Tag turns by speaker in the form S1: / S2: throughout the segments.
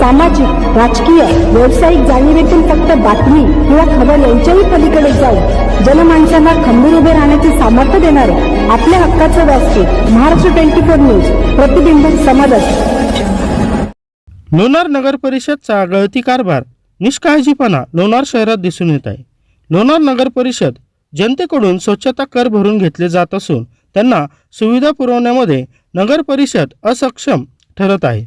S1: सामाजिक राजकीय व्यावसायिक जाणीवेतून फक्त बातमी किंवा खबर यांच्याही पलीकडे जाऊन जनमानसांना खंबीर उभे राहण्याचे सामर्थ्य देणारे आपल्या हक्काचं व्यासपीठ महाराष्ट्र ट्वेंटी फोर न्यूज प्रतिबिंब समाजात.
S2: लोणार नगर परिषदचा गळती कारभार निष्काळजीपणा लोणार शहरात दिसून येत आहे. लोणार नगर परिषद जनतेकडून स्वच्छता कर भरून घेतले जात असून त्यांना सुविधा पुरवण्यामध्ये नगर परिषद असक्षम ठरत आहे.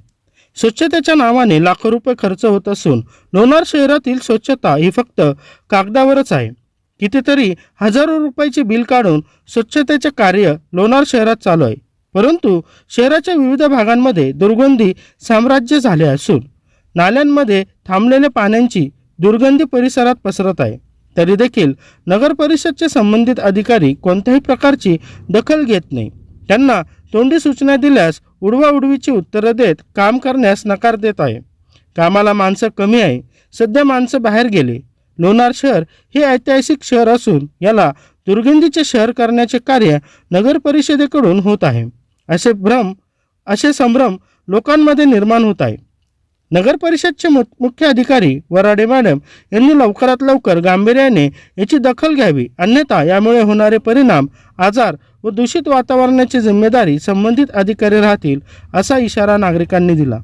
S2: स्वच्छतेच्या नावाने लाखो रुपये खर्च होत असून लोणार शहरातील स्वच्छता ही फक्त कागदावरच आहे. कितीतरी हजारो रुपयाचे बिल काढून स्वच्छतेचे कार्य लोणार शहरात चालू आहे. परंतु शहराच्या विविध भागांमध्ये दुर्गंधी साम्राज्य झाले असून नाल्यांमध्ये थांबलेल्या पाण्याची दुर्गंधी परिसरात पसरत आहे. तरी देखील नगर परिषदचे संबंधित अधिकारी कोणत्याही प्रकारची दखल घेत नाही. त्यांना तोंडी सूचना दिल्यास उडवाउडवीची उत्तरं देत काम करण्यास नकार देत आहे. कामाला माणसं कमी आहे. सध्या माणसं बाहेर गेले. लोणार शहर हे ऐतिहासिक शहर असून याला दुर्गंधीचे शहर करण्याचे कार्य नगर परिषदेकडून होत आहे. असे भ्रम असे संभ्रम लोकांमध्ये निर्माण होत आहे. नगर परिषदचे मु मुख्य अधिकारी वराडे मॅडम यांनी लवकरात लवकर गांभीर्याने याची दखल घ्यावी. अन्यथा यामुळे होणारे परिणाम आजार व दूषित वातावरणाची जिम्मेदारी संबंधित अधिकारी राहतील असा इशारा नागरिकांनी दिला.